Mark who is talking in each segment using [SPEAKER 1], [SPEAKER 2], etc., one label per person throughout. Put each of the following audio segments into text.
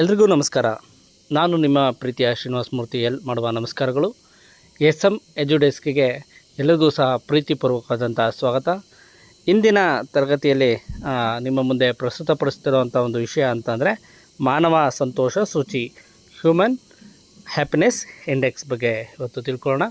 [SPEAKER 1] ಎಲ್ರಿಗೂ ನಮಸ್ಕಾರ. ನಾನು ನಿಮ್ಮ ಪ್ರೀತಿಯ ಶ್ರೀನಿವಾಸ ಮೂರ್ತಿ ಎಲ್ ಮಾಡುವ ನಮಸ್ಕಾರಗಳು. ಎಸ್ ಎಂ ಎಜುಡೆಸ್ಕಿಗೆ ಎಲ್ಲರಿಗೂ ಸಹ ಪ್ರೀತಿಪೂರ್ವಕವಾದಂಥ ಸ್ವಾಗತ. ಇಂದಿನ ತರಗತಿಯಲ್ಲಿ ನಿಮ್ಮ ಮುಂದೆ ಪ್ರಸ್ತುತಪಡಿಸ್ತಿರುವಂಥ ಒಂದು ವಿಷಯ ಅಂತಂದರೆ, ಮಾನವ ಸಂತೋಷ ಸೂಚಿ, ಹ್ಯೂಮನ್ ಹ್ಯಾಪಿನೆಸ್ ಇಂಡೆಕ್ಸ್ ಬಗ್ಗೆ ಇವತ್ತು ತಿಳ್ಕೊಳ್ಳೋಣ.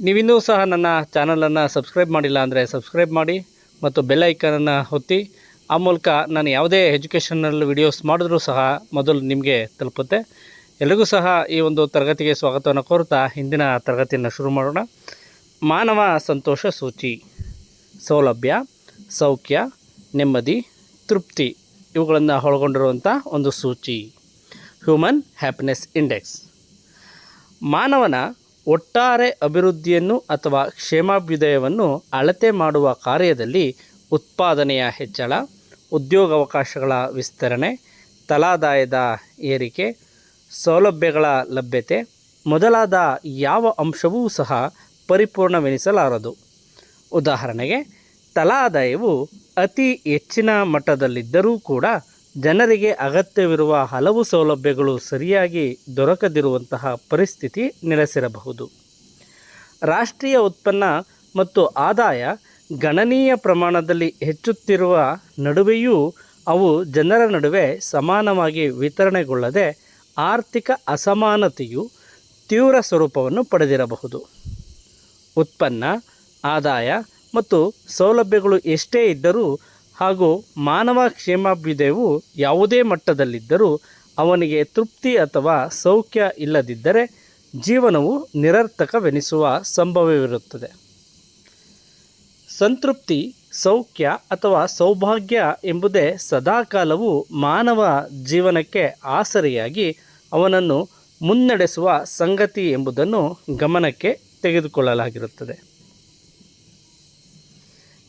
[SPEAKER 1] ನೀವಿನ್ನೂ ಸಹ ನನ್ನ ಚಾನಲನ್ನು ಸಬ್ಸ್ಕ್ರೈಬ್ ಮಾಡಿಲ್ಲ ಅಂದರೆ ಸಬ್ಸ್ಕ್ರೈಬ್ ಮಾಡಿ ಮತ್ತು ಬೆಲ್ಲೈಕನನ್ನು ಹೊತ್ತಿ ಆ ಮೂಲಕ ನಾನು ಯಾವುದೇ ಎಜುಕೇಷನಲ್ ವಿಡಿಯೋಸ್ ಮಾಡಿದ್ರೂ ಸಹ ಮೊದಲು ನಿಮಗೆ ತಲುಪುತ್ತೆ. ಎಲ್ರಿಗೂ ಸಹ ಈ ಒಂದು ತರಗತಿಗೆ ಸ್ವಾಗತವನ್ನು ಕೋರುತ್ತಾ ಹಿಂದಿನ ತರಗತಿಯನ್ನು ಶುರು ಮಾಡೋಣ. ಮಾನವ ಸಂತೋಷ ಸೂಚಿ, ಸೌಲಭ್ಯ, ಸೌಖ್ಯ, ನೆಮ್ಮದಿ, ತೃಪ್ತಿ ಇವುಗಳನ್ನು ಒಳಗೊಂಡಿರುವಂಥ ಒಂದು ಸೂಚಿ, ಹ್ಯೂಮನ್ ಹ್ಯಾಪಿನೆಸ್ ಇಂಡೆಕ್ಸ್. ಮಾನವನ ಒಟ್ಟಾರೆ ಅಭಿವೃದ್ಧಿಯನ್ನು ಅಥವಾ ಕ್ಷೇಮಾಭ್ಯುದಯವನ್ನು ಅಳತೆ ಮಾಡುವ ಕಾರ್ಯದಲ್ಲಿ ಉತ್ಪಾದನೆಯ ಹೆಚ್ಚಳ ಉದ್ಯೋಗಾವಕಾಶಗಳ ವಿಸ್ತರಣೆ, ತಲಾದಾಯದ ಏರಿಕೆ, ಸೌಲಭ್ಯಗಳ ಲಭ್ಯತೆ ಮೊದಲಾದ ಯಾವ ಅಂಶವೂ ಸಹ ಪರಿಪೂರ್ಣವೆನಿಸಲಾರದು. ಉದಾಹರಣೆಗೆ, ತಲಾದಾಯವು ಅತಿ ಹೆಚ್ಚಿನ ಮಟ್ಟದಲ್ಲಿದ್ದರೂ ಕೂಡ ಜನರಿಗೆ ಅಗತ್ಯವಿರುವ ಹಲವು ಸೌಲಭ್ಯಗಳು ಸರಿಯಾಗಿ ದೊರಕದಿರುವಂತಹ ಪರಿಸ್ಥಿತಿ ನೆಲೆಸಿರಬಹುದು. ರಾಷ್ಟ್ರೀಯ ಉತ್ಪನ್ನ ಮತ್ತು ಆದಾಯ ಗಣನೀಯ ಪ್ರಮಾಣದಲ್ಲಿ ಹೆಚ್ಚುತ್ತಿರುವ ನಡುವೆಯೂ ಅವು ಜನರ ನಡುವೆ ಸಮಾನವಾಗಿ ವಿತರಣೆಗೊಳ್ಳದೆ ಆರ್ಥಿಕ ಅಸಮಾನತೆಯು ತೀವ್ರ ಸ್ವರೂಪವನ್ನು ಪಡೆದಿರಬಹುದು. ಉತ್ಪನ್ನ, ಆದಾಯ ಮತ್ತು ಸೌಲಭ್ಯಗಳು ಎಷ್ಟೇ ಇದ್ದರೂ ಹಾಗೂ ಮಾನವ ಕ್ಷೇಮಾಭ್ಯುದಯವು ಯಾವುದೇ ಮಟ್ಟದಲ್ಲಿದ್ದರೂ ಅವನಿಗೆ ತೃಪ್ತಿ ಅಥವಾ ಸೌಖ್ಯ ಇಲ್ಲದಿದ್ದರೆ ಜೀವನವು ನಿರರ್ಥಕವೆನಿಸುವ ಸಂಭವವಿರುತ್ತದೆ. ಸಂತೃಪ್ತಿ, ಸೌಖ್ಯ ಅಥವಾ ಸೌಭಾಗ್ಯ ಎಂಬುದೇ ಸದಾಕಾಲವೂ ಮಾನವ ಜೀವನಕ್ಕೆ ಆಸರೆಯಾಗಿ ಅವನನ್ನು ಮುನ್ನಡೆಸುವ ಸಂಗತಿ ಎಂಬುದನ್ನು ಗಮನಕ್ಕೆ ತೆಗೆದುಕೊಳ್ಳಲಾಗಿರುತ್ತದೆ.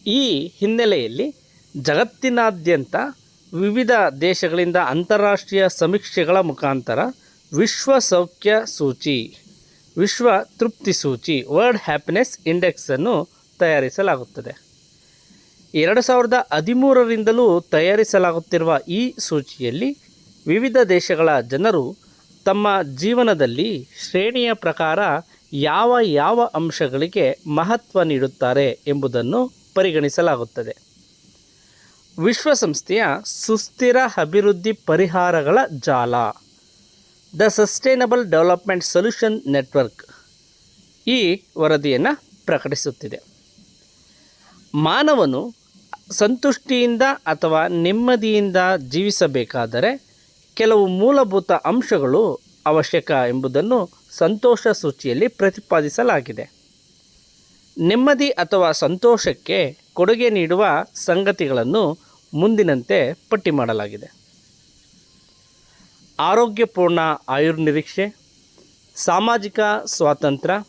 [SPEAKER 1] ಈ ಹಿನ್ನೆಲೆಯಲ್ಲಿ ಜಗತ್ತಿನಾದ್ಯಂತ ವಿವಿಧ ದೇಶಗಳಿಂದ ಅಂತಾರಾಷ್ಟ್ರೀಯ ಸಮೀಕ್ಷೆಗಳ ಮುಖಾಂತರ ವಿಶ್ವ ಸೌಖ್ಯ ಸೂಚಿ, ವಿಶ್ವ ತೃಪ್ತಿ ಸೂಚಿ, ವರ್ಲ್ಡ್ ಹ್ಯಾಪಿನೆಸ್ ಇಂಡೆಕ್ಸನ್ನು ತಯಾರಿಸಲಾಗುತ್ತದೆ. ಎರಡು ಸಾವಿರದ ಹದಿಮೂರರಿಂದಲೂ ತಯಾರಿಸಲಾಗುತ್ತಿರುವ ಈ ಸೂಚಿಯಲ್ಲಿ ವಿವಿಧ ದೇಶಗಳ ಜನರು ತಮ್ಮ ಜೀವನದಲ್ಲಿ ಶ್ರೇಣಿಯ ಪ್ರಕಾರ ಯಾವ ಯಾವ ಅಂಶಗಳಿಗೆ ಮಹತ್ವ ನೀಡುತ್ತಾರೆ ಎಂಬುದನ್ನು ಪರಿಗಣಿಸಲಾಗುತ್ತದೆ. ವಿಶ್ವಸಂಸ್ಥೆಯ ಸುಸ್ಥಿರ ಅಭಿವೃದ್ಧಿ ಪರಿಹಾರಗಳ ಜಾಲ, the sustainable development solution network ಈ ವರದಿಯನ್ನು ಪ್ರಕಟಿಸುತ್ತಿದೆ. ಮಾನವನು ಸಂತುಷ್ಟಿಯಿಂದ ಅಥವಾ ನೆಮ್ಮದಿಯಿಂದ ಜೀವಿಸಬೇಕಾದರೆ ಕೆಲವು ಮೂಲಭೂತ ಅಂಶಗಳು ಅವಶ್ಯಕ ಎಂಬುದನ್ನು ಸಂತೋಷ ಸೂಚಿಯಲ್ಲಿ ಪ್ರತಿಪಾದಿಸಲಾಗಿದೆ. ನೆಮ್ಮದಿ ಅಥವಾ ಸಂತೋಷಕ್ಕೆ ಕೊಡುಗೆ ನೀಡುವ ಸಂಗತಿಗಳನ್ನು ಮುಂದಿನಂತೆ ಪಟ್ಟಿ ಮಾಡಲಾಗಿದೆ. ಆರೋಗ್ಯಪೂರ್ಣ ಆಯುರ್ನಿರೀಕ್ಷೆ, ಸಾಮಾಜಿಕ ಸ್ವಾತಂತ್ರ್ಯ,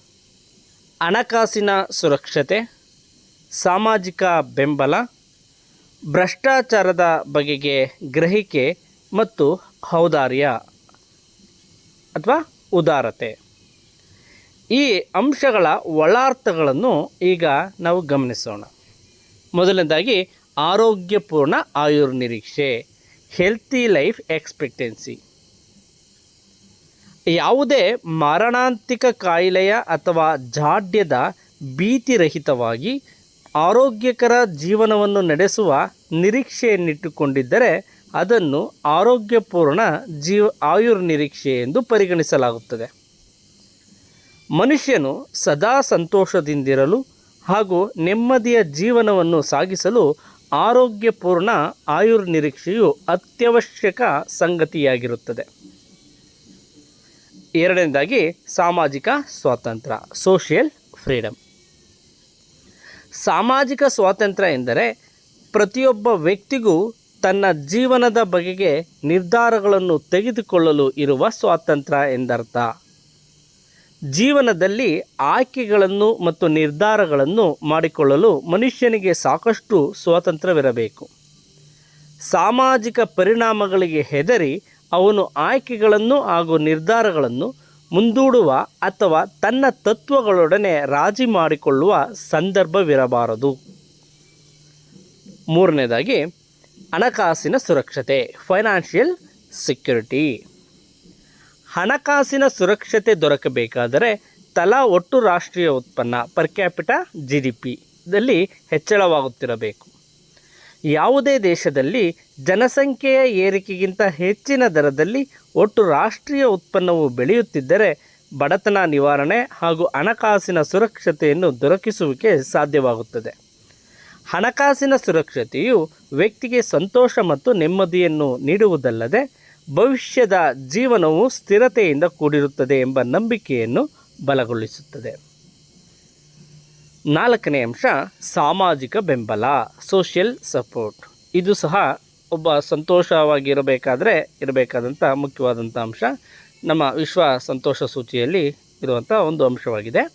[SPEAKER 1] ಹಣಕಾಸಿನ ಸುರಕ್ಷತೆ ಸಾಮಾಜಿಕ ಬೆಂಬಲ, ಭ್ರಷ್ಟಾಚಾರದ ಬಗೆಗೆ ಗ್ರಹಿಕೆ ಮತ್ತು ಔದಾರ್ಯ ಅಥವಾ ಉದಾರತೆ. ಈ ಅಂಶಗಳ ಒಳಾರ್ಥಗಳನ್ನು ಈಗ ನಾವು ಗಮನಿಸೋಣ. ಮೊದಲನೇದಾಗಿ, ಆರೋಗ್ಯಪೂರ್ಣ ಆಯುರ್ ನಿರೀಕ್ಷೆ ಹೆಲ್ತಿ ಲೈಫ್ ಎಕ್ಸ್ಪೆಕ್ಟೆನ್ಸಿ ಯಾವುದೇ ಮಾರಣಾಂತಿಕ ಕಾಯಿಲೆಯ ಅಥವಾ ಜಾಡ್ಯದ ಭೀತಿರಹಿತವಾಗಿ ಆರೋಗ್ಯಕರ ಜೀವನವನ್ನು ನಡೆಸುವ ನಿರೀಕ್ಷೆಯನ್ನಿಟ್ಟುಕೊಂಡಿದ್ದರೆ ಅದನ್ನು ಆರೋಗ್ಯಪೂರ್ಣ ಜೀವ ಆಯುರ್ನಿರೀಕ್ಷೆ ಎಂದು ಪರಿಗಣಿಸಲಾಗುತ್ತದೆ. ಮನುಷ್ಯನು ಸದಾ ಸಂತೋಷದಿಂದಿರಲು ಹಾಗೂ ನೆಮ್ಮದಿಯ ಜೀವನವನ್ನು ಸಾಗಿಸಲು ಆರೋಗ್ಯಪೂರ್ಣ ಆಯುರ್ ನಿರೀಕ್ಷೆಯು ಅತ್ಯವಶ್ಯಕ ಸಂಗತಿಯಾಗಿರುತ್ತದೆ. ಎರಡನೇದಾಗಿ, ಸಾಮಾಜಿಕ ಸ್ವಾತಂತ್ರ್ಯ ಸೋಷಿಯಲ್ ಫ್ರೀಡಮ್ ಸಾಮಾಜಿಕ ಸ್ವಾತಂತ್ರ್ಯ ಎಂದರೆ ಪ್ರತಿಯೊಬ್ಬ ವ್ಯಕ್ತಿಗೂ ತನ್ನ ಜೀವನದ ಬಗೆಗೆ ನಿರ್ಧಾರಗಳನ್ನು ತೆಗೆದುಕೊಳ್ಳಲು ಇರುವ ಸ್ವಾತಂತ್ರ್ಯ ಎಂದರ್ಥ. ಜೀವನದಲ್ಲಿ ಆಯ್ಕೆಗಳನ್ನು ಮತ್ತು ನಿರ್ಧಾರಗಳನ್ನು ಮಾಡಿಕೊಳ್ಳಲು ಮನುಷ್ಯನಿಗೆ ಸಾಕಷ್ಟು ಸ್ವಾತಂತ್ರ್ಯವಿರಬೇಕು. ಸಾಮಾಜಿಕ ಪರಿಣಾಮಗಳಿಗೆ ಹೆದರಿ ಅವನು ಆಯ್ಕೆಗಳನ್ನು ಹಾಗೂ ನಿರ್ಧಾರಗಳನ್ನು ಮುಂದೂಡುವ ಅಥವಾ ತನ್ನ ತತ್ವಗಳೊಡನೆ ರಾಜಿ ಮಾಡಿಕೊಳ್ಳುವ ಸಂದರ್ಭವಿರಬಾರದು. ಮೂರನೇದಾಗಿ, ಹಣಕಾಸಿನ ಸುರಕ್ಷತೆ, ಫೈನಾನ್ಷಿಯಲ್ ಸೆಕ್ಯುರಿಟಿ. ಹಣಕಾಸಿನ ಸುರಕ್ಷತೆ ದೊರಕಬೇಕಾದರೆ ತಲಾ ಒಟ್ಟು ರಾಷ್ಟ್ರೀಯ ಉತ್ಪನ್ನ, ಪರ್ ಕ್ಯಾಪಿಟ ಜಿ ಡಿ ಪಿದಲ್ಲಿ ಹೆಚ್ಚಳವಾಗುತ್ತಿರಬೇಕು. ಯಾವುದೇ ದೇಶದಲ್ಲಿ ಜನಸಂಖ್ಯೆಯ ಏರಿಕೆಗಿಂತ ಹೆಚ್ಚಿನ ದರದಲ್ಲಿ ಒಟ್ಟು ರಾಷ್ಟ್ರೀಯ ಉತ್ಪನ್ನವು ಬೆಳೆಯುತ್ತಿದ್ದರೆ ಬಡತನ ನಿವಾರಣೆ ಹಾಗೂ ಹಣಕಾಸಿನ ಸುರಕ್ಷತೆಯನ್ನು ದೊರಕಿಸುವಿಕೆ ಸಾಧ್ಯವಾಗುತ್ತದೆ. ಹಣಕಾಸಿನ ಸುರಕ್ಷತೆಯು ವ್ಯಕ್ತಿಗೆ ಸಂತೋಷ ಮತ್ತು ನೆಮ್ಮದಿಯನ್ನು ನೀಡುವುದಲ್ಲದೆ ಭವಿಷ್ಯದ ಜೀವನವು ಸ್ಥಿರತೆಯಿಂದ ಕೂಡಿರುತ್ತದೆ ಎಂಬ ನಂಬಿಕೆಯನ್ನು ಬಲಗೊಳಿಸುತ್ತದೆ. ನಾಲ್ಕನೇ ಅಂಶ, ಸಾಮಾಜಿಕ ಬೆಂಬಲ ಸೋಷಿಯಲ್ ಸಪೋರ್ಟ್ ಇದು ಸಹ ಒಬ್ಬ ಸಂತೋಷವಾಗಿರಬೇಕಾದ್ರೆ ಇರಬೇಕಾದಂಥ ಮುಖ್ಯವಾದಂಥ ಅಂಶ. ನಮ್ಮ ವಿಶ್ವ ಸಂತೋಷ ಸೂಚಿಯಲ್ಲಿ ಇರುವಂಥ ಒಂದು ಅಂಶವಾಗಿದೆ.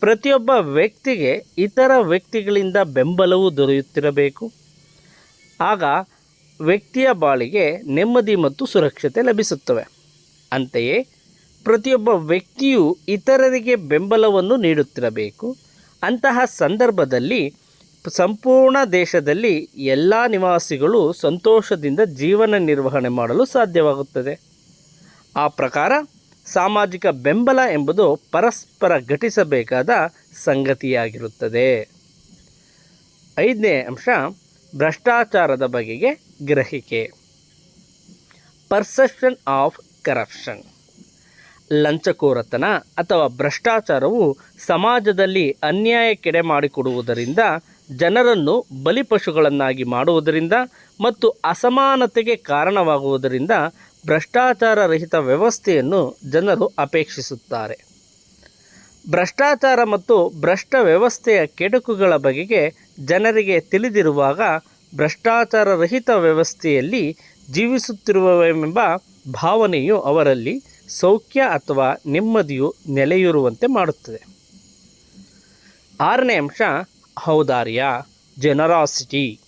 [SPEAKER 1] ಪ್ರತಿಯೊಬ್ಬ ವ್ಯಕ್ತಿಗೆ ಇತರ ವ್ಯಕ್ತಿಗಳಿಂದ ಬೆಂಬಲವು ದೊರೆಯುತ್ತಿರಬೇಕು. ಆಗ ವ್ಯಕ್ತಿಯ ಬಾಳಿಗೆ ನೆಮ್ಮದಿ ಮತ್ತು ಸುರಕ್ಷತೆ ಲಭಿಸುತ್ತವೆ. ಅಂತೆಯೇ ಪ್ರತಿಯೊಬ್ಬ ವ್ಯಕ್ತಿಯು ಇತರರಿಗೆ ಬೆಂಬಲವನ್ನು ನೀಡುತ್ತಿರಬೇಕು. ಅಂತಹ ಸಂದರ್ಭದಲ್ಲಿ ಸಂಪೂರ್ಣ ದೇಶದಲ್ಲಿ ಎಲ್ಲ ನಿವಾಸಿಗಳು ಸಂತೋಷದಿಂದ ಜೀವನ ನಿರ್ವಹಣೆ ಮಾಡಲು ಸಾಧ್ಯವಾಗುತ್ತದೆ. ಆ ಪ್ರಕಾರ ಸಾಮಾಜಿಕ ಬೆಂಬಲ ಎಂಬುದು ಪರಸ್ಪರ ಘಟಿಸಬೇಕಾದ ಸಂಗತಿಯಾಗಿರುತ್ತದೆ. ಐದನೇ ಅಂಶ, ಭ್ರಷ್ಟಾಚಾರದ ಬಗೆಗೆ ಗ್ರಹಿಕೆ. ಪರ್ಸೆಪ್ಷನ್ ಆಫ್ ಕರಪ್ಷನ್ ಲಂಚಕೋರತನ ಅಥವಾ ಭ್ರಷ್ಟಾಚಾರವು ಸಮಾಜದಲ್ಲಿ ಅನ್ಯಾಯಕ್ಕೆಡೆ ಮಾಡಿಕೊಡುವುದರಿಂದ ಜನರನ್ನು ಬಲಿಪಶುಗಳನ್ನಾಗಿ ಮಾಡುವುದರಿಂದ ಮತ್ತು ಅಸಮಾನತೆಗೆ ಕಾರಣವಾಗುವುದರಿಂದ ಭ್ರಷ್ಟಾಚಾರ ರಹಿತ ವ್ಯವಸ್ಥೆಯನ್ನು ಜನರು ಅಪೇಕ್ಷಿಸುತ್ತಾರೆ. ಭ್ರಷ್ಟಾಚಾರ ಮತ್ತು ಭ್ರಷ್ಟ ವ್ಯವಸ್ಥೆಯ ಕೆಡುಕುಗಳ ಬಗೆಗೆ ಜನರಿಗೆ ತಿಳಿದಿರುವಾಗ ಭ್ರಷ್ಟಾಚಾರ ರಹಿತ ವ್ಯವಸ್ಥೆಯಲ್ಲಿ ಜೀವಿಸುತ್ತಿರುವವೆಂಬ ಭಾವನೆಯು ಅವರಲ್ಲಿ ಸೌಖ್ಯ ಅಥವಾ ನೆಮ್ಮದಿಯು ನೆಲೆಯೂರುವಂತೆ ಮಾಡುತ್ತದೆ. ಆರನೇ ಅಂಶ, ಔದಾರ್ಯ ಜನರಾಸಿಟಿ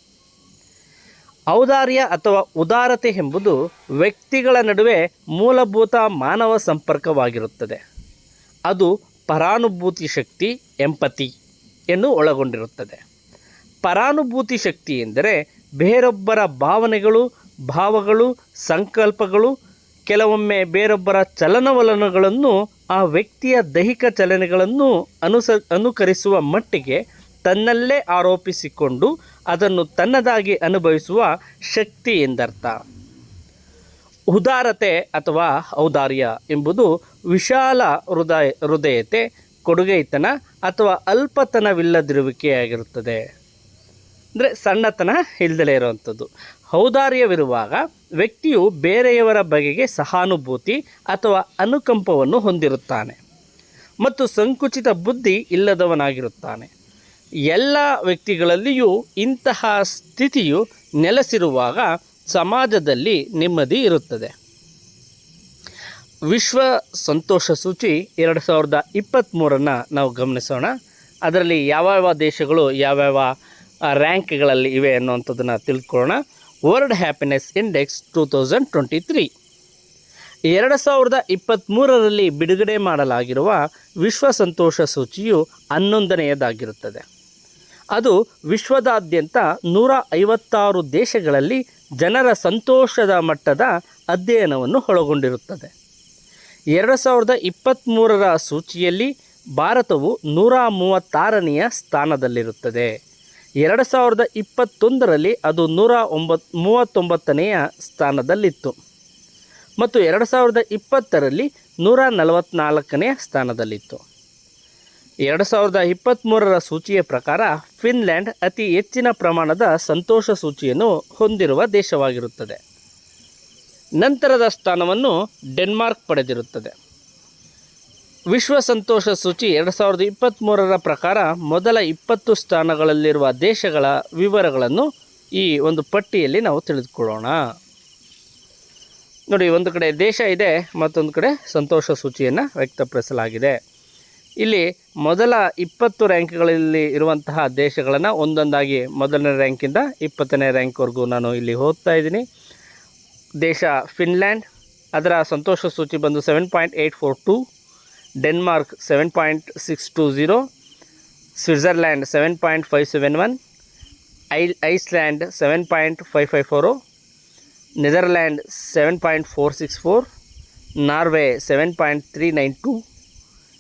[SPEAKER 1] ಔದಾರ್ಯ ಅಥವಾ ಉದಾರತೆ ಎಂಬುದು ವ್ಯಕ್ತಿಗಳ ನಡುವೆ ಮೂಲಭೂತ ಮಾನವ ಸಂಪರ್ಕವಾಗಿರುತ್ತದೆ. ಅದು ಪರಾನುಭೂತಿ ಶಕ್ತಿ ಎಂಪತಿ ಎಂದು ಒಳಗೊಂಡಿರುತ್ತದೆ. ಪರಾನುಭೂತಿ ಶಕ್ತಿ ಎಂದರೆ ಬೇರೊಬ್ಬರ ಭಾವನೆಗಳು, ಭಾವಗಳು, ಸಂಕಲ್ಪಗಳು ಕೆಲವೊಮ್ಮೆ ಬೇರೊಬ್ಬರ ಚಲನವಲನಗಳನ್ನು ಆ ವ್ಯಕ್ತಿಯ ದೈಹಿಕ ಚಲನೆಗಳನ್ನು ಅನುಸ, ಅನುಕರಿಸುವ ಮಟ್ಟಿಗೆ ತನ್ನಲ್ಲೇ ಆರೋಪಿಸಿಕೊಂಡು ಅದನ್ನು ತನ್ನದಾಗಿ ಅನುಭವಿಸುವ ಶಕ್ತಿ ಎಂದರ್ಥ. ಉದಾರತೆ ಅಥವಾ ಔದಾರ್ಯ ಎಂಬುದು ವಿಶಾಲ ಹೃದಯ, ಹೃದಯತೆ, ಕೊಡುಗೆತನ ಅಥವಾ ಅಲ್ಪತನವಿಲ್ಲದಿರುವಿಕೆಯಾಗಿರುತ್ತದೆ. ಅಂದರೆ ಸಣ್ಣತನ ಇಲ್ದಲೇ ಇರುವಂಥದ್ದು. ಔದಾರ್ಯವಿರುವಾಗ ವ್ಯಕ್ತಿಯು ಬೇರೆಯವರ ಬಗೆಗೆ ಸಹಾನುಭೂತಿ ಅಥವಾ ಅನುಕಂಪವನ್ನು ಹೊಂದಿರುತ್ತಾನೆ ಮತ್ತು ಸಂಕುಚಿತ ಬುದ್ಧಿ ಇಲ್ಲದವನಾಗಿರುತ್ತಾನೆ. ಎಲ್ಲ ವ್ಯಕ್ತಿಗಳಲ್ಲಿಯೂ ಇಂತಹ ಸ್ಥಿತಿಯು ನೆಲೆಸಿರುವಾಗ ಸಮಾಜದಲ್ಲಿ ನೆಮ್ಮದಿ ಇರುತ್ತದೆ. ವಿಶ್ವ ಸಂತೋಷ ಸೂಚಿ ಎರಡು ಸಾವಿರದ ಇಪ್ಪತ್ತ್ಮೂರನ್ನು ನಾವು ಗಮನಿಸೋಣ. ಅದರಲ್ಲಿ ಯಾವ್ಯಾವ ದೇಶಗಳು ಯಾವ್ಯಾವ ರ್ಯಾಂಕ್ಗಳಲ್ಲಿ ಇವೆ ಅನ್ನುವಂಥದ್ದನ್ನು ತಿಳ್ಕೊಳ್ಳೋಣ. World happiness index two thousand twenty three ಎರಡು ಸಾವಿರದ ಇಪ್ಪತ್ತ್ಮೂರರಲ್ಲಿ ಬಿಡುಗಡೆ ಮಾಡಲಾಗಿರುವ ವಿಶ್ವ ಸಂತೋಷ ಸೂಚಿಯು ಹನ್ನೊಂದನೆಯದಾಗಿರುತ್ತದೆ. ಅದು ವಿಶ್ವದಾದ್ಯಂತ ನೂರ ಐವತ್ತಾರು ದೇಶಗಳಲ್ಲಿ ಜನರ ಸಂತೋಷದ ಮಟ್ಟದ ಅಧ್ಯಯನವನ್ನು ಒಳಗೊಂಡಿರುತ್ತದೆ. ಎರಡು ಸಾವಿರದ ಇಪ್ಪತ್ತ್ಮೂರರ ಸೂಚಿಯಲ್ಲಿ ಭಾರತವು ನೂರ ಮೂವತ್ತಾರನೆಯ ಸ್ಥಾನದಲ್ಲಿರುತ್ತದೆ. ಎರಡು ಸಾವಿರದ ಇಪ್ಪತ್ತೊಂದರಲ್ಲಿ ಅದು ನೂರ ಒಂಬತ್, ಮೂವತ್ತೊಂಬತ್ತನೆಯ ಸ್ಥಾನದಲ್ಲಿತ್ತು. ಮತ್ತು ಎರಡು ಸಾವಿರದ ಇಪ್ಪತ್ತರಲ್ಲಿ ನೂರ ನಲವತ್ತ್ನಾಲ್ಕನೆಯ ಸ್ಥಾನದಲ್ಲಿತ್ತು. ಎರಡು ಸಾವಿರದ ಇಪ್ಪತ್ತ್ಮೂರರ ಸೂಚಿಯ ಪ್ರಕಾರ ಫಿನ್ಲ್ಯಾಂಡ್ ಅತಿ ಹೆಚ್ಚಿನ ಪ್ರಮಾಣದ ಸಂತೋಷ ಸೂಚಿಯನ್ನು ಹೊಂದಿರುವ ದೇಶವಾಗಿರುತ್ತದೆ. ನಂತರದ ಸ್ಥಾನವನ್ನು ಡೆನ್ಮಾರ್ಕ್ ಪಡೆದಿರುತ್ತದೆ. ವಿಶ್ವ ಸಂತೋಷ ಸೂಚಿ ಎರಡು ಸಾವಿರದ ಇಪ್ಪತ್ತ್ಮೂರರ ಪ್ರಕಾರ ಮೊದಲ ಇಪ್ಪತ್ತು ಸ್ಥಾನಗಳಲ್ಲಿರುವ ದೇಶಗಳ ವಿವರಗಳನ್ನು ಈ ಒಂದು ಪಟ್ಟಿಯಲ್ಲಿ ನಾವು ತಿಳಿದುಕೊಳ್ಳೋಣ. ನೋಡಿ, ಒಂದು ಕಡೆ ದೇಶ ಇದೆ, ಮತ್ತೊಂದು ಕಡೆ ಸಂತೋಷ ಸೂಚಿಯನ್ನು ವ್ಯಕ್ತಪಡಿಸಲಾಗಿದೆ. ಇಲ್ಲಿ ಮೊದಲ ಇಪ್ಪತ್ತು ರ್ಯಾಂಕ್ಗಳಲ್ಲಿ ಇರುವಂತಹ ದೇಶಗಳನ್ನು ಒಂದೊಂದಾಗಿ ಮೊದಲನೇ ರ್ಯಾಂಕಿಂದ ಇಪ್ಪತ್ತನೇ ರ್ಯಾಂಕ್ವರೆಗೂ ನಾನು ಇಲ್ಲಿ ಹೋಗ್ತಾ ಇದ್ದೀನಿ. ದೇಶ ಫಿನ್ಲ್ಯಾಂಡ್, ಅದರ ಸಂತೋಷ ಸೂಚಿ ಬಂದು seven point eight four two Denmark seven point six two zero Switzerland seven point five seven one I Iceland seven point five five four Netherland seven point four six four Norway seven point three nine two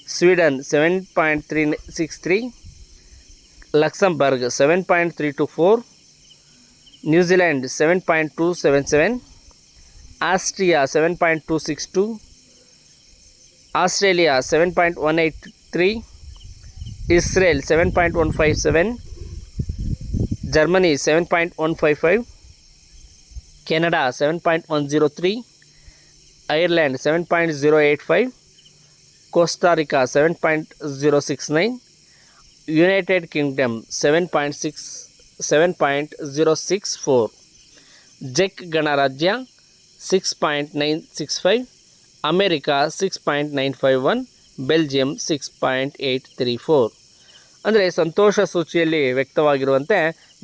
[SPEAKER 1] Sweden seven point three six three Luxembourg seven point three two four New Zealand seven point two seven seven Austria seven point two six two Australia seven point one eight three Israel seven point one five seven Germany seven point one five five Canada seven point one zero three Ireland seven point zero eight five Costa Rica seven point zero six nine United Kingdom seven point six seven point zero six four ಜೆಕ್ ಗಣರಾಜ್ಯ six point nine six five America six point nine five one Belgium six point eight three four ಅಂದರೆ ಸಂತೋಷ ಸೂಚಿಯಲ್ಲಿ ವ್ಯಕ್ತವಾಗಿರುವಂತೆ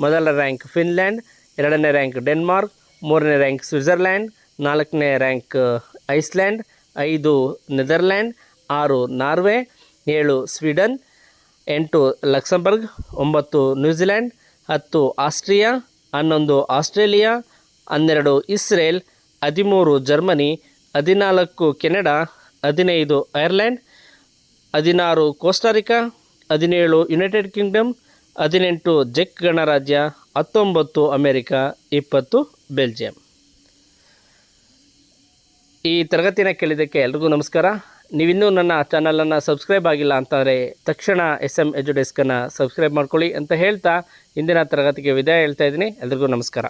[SPEAKER 1] ಮೊದಲ rank Finland, ಎರಡನೇ rank Denmark, ಮೂರನೇ rank Switzerland, ನಾಲ್ಕನೇ rank Iceland, ಐದು ನೆದರ್ಲ್ಯಾಂಡ್, ಆರು ನಾರ್ವೆ, ಏಳು ಸ್ವೀಡನ್, ಎಂಟು ಲಕ್ಸಂಬರ್ಗ್, ಒಂಬತ್ತು ನ್ಯೂಜಿಲ್ಯಾಂಡ್, ಹತ್ತು ಆಸ್ಟ್ರಿಯಾ, ಹನ್ನೊಂದು ಆಸ್ಟ್ರೇಲಿಯಾ, ಹನ್ನೆರಡು ಇಸ್ರೇಲ್, ಹದಿಮೂರು ಜರ್ಮನಿ ಹದಿನಾಲ್ಕು ಕೆನಡಾ, ಹದಿನೈದು ಐರ್ಲೆಂಡ್, ಹದಿನಾರು ಕೋಸ್ಟಾರಿಕಾ ಹದಿನೇಳು ಯುನೈಟೆಡ್ ಕಿಂಗ್ಡಮ್, ಹದಿನೆಂಟು ಜೆಕ್ ಗಣರಾಜ್ಯ, ಹತ್ತೊಂಬತ್ತು ಅಮೇರಿಕಾ, ಇಪ್ಪತ್ತು ಬೆಲ್ಜಿಯಂ. ಈ ತರಗತಿನ ಕೇಳಿದ್ದಕ್ಕೆ ಎಲ್ರಿಗೂ ನಮಸ್ಕಾರ. ನೀವಿನ್ನೂ ನನ್ನ ಚಾನಲನ್ನು ಸಬ್ಸ್ಕ್ರೈಬ್ ಆಗಿಲ್ಲ ಅಂತಂದರೆ ತಕ್ಷಣ ಎಸ್ ಎಂ ಎಜುಡೆಸ್ಕನ್ನು ಸಬ್ಸ್ಕ್ರೈಬ್ ಮಾಡ್ಕೊಳ್ಳಿ ಅಂತ ಹೇಳ್ತಾ ಇಂದಿನ ತರಗತಿಗೆ ವಿದಾಯ ಹೇಳ್ತಾ ಇದ್ದೀನಿ. ಎಲ್ರಿಗೂ ನಮಸ್ಕಾರ.